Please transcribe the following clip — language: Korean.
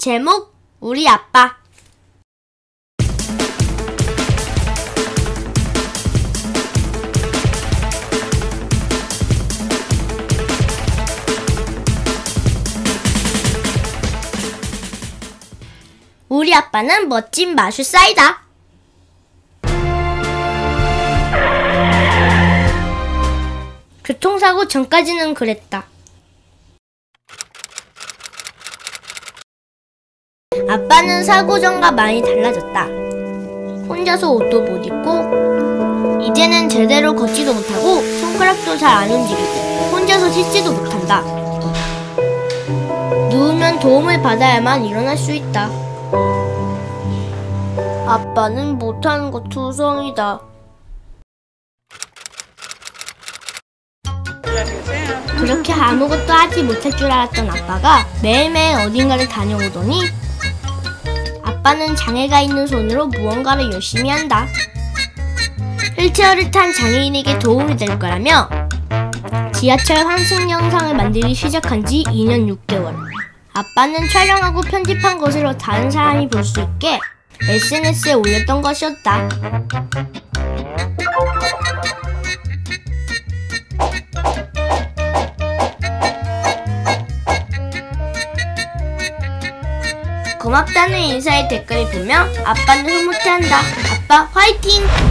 제목 우리 아빠 우리 아빠는 멋진 마술사이다. 교통사고 전까지는 그랬다. 아빠는 사고 전과 많이 달라졌다. 혼자서 옷도 못 입고, 이제는 제대로 걷지도 못하고, 손가락도 잘 안 움직이고, 혼자서 씻지도 못한다. 누우면 도움을 받아야만 일어날 수 있다. 아빠는 못하는 거 투성이다. 그렇게 아무것도 하지 못할 줄 알았던 아빠가 매일매일 어딘가를 다녀오더니 아빠는 장애가 있는 손으로 무언가를 열심히 한다. 휠체어를 탄 장애인에게 도움이 될 거라며 지하철 환승 영상을 만들기 시작한 지 2년 6개월. 아빠는 촬영하고 편집한 것으로 다른 사람이 볼 수 있게 SNS에 올렸던 것이었다. 고맙다는 인사의 댓글을 보며 아빠는 흐뭇해한다. 아빠 화이팅!